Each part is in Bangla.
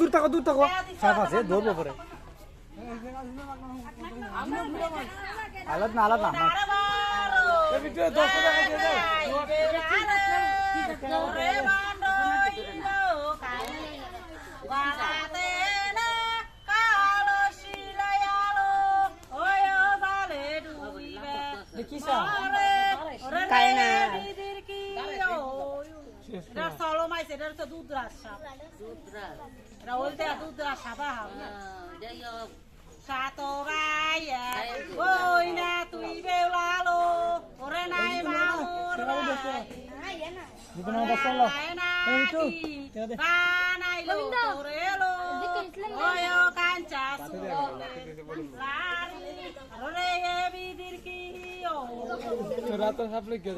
দূর থাকো দূর থাকো। সাপ আছে ধরবো পরে। আলাদ না আলাদ না সলো মাইছে এটা তো দুধ রাস সাপ। এটা বলতে দুধ রাস সাপা হবে সাতো গাইয়া ওই না তুই বেউলালো ওরে নাই মামুর দুটো নাম দশ চলো এই তো, বানাইলো তোরে লো ওই ও কাঞ্চা আরে এ বিদির কি ও রাত সাপ লেগে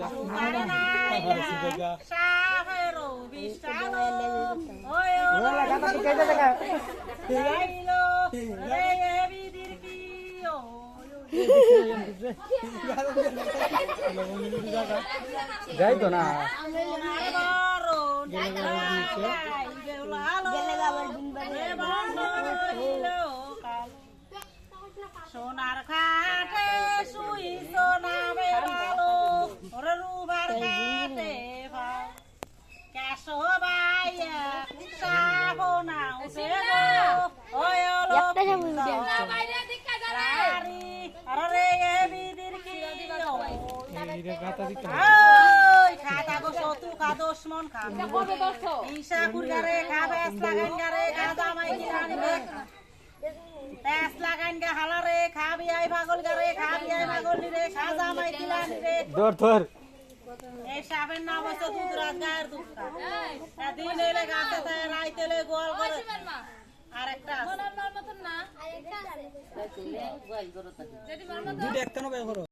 যা সাহেরো বিশালো ওই ও ওলা কাটা তো কেটে দেখা রে এ বিদির যাই তো না সোনার খাটে শুই সোনা বেড়ালো ওরে রুবার খাটে ক্যাশো বাইয়া সাবনা উঠে গো ওই খাতা গো খা খা। ঈশা কুরগারে বেস লাগান গারে রে বেস লাগান গা হালারে খা বিয়াই পাগল গারে খা বিয়াই পাগল রে খা জামাই কিরানি রে ধর ধর। এই সাপের নাম হচ্ছে দুধ রাত গায়ের দুধ খা দিন এলে গাছে থাকে রাইতে এলে গোয়াল করে। আর একটা আছে। দুটো একটা নবে করো।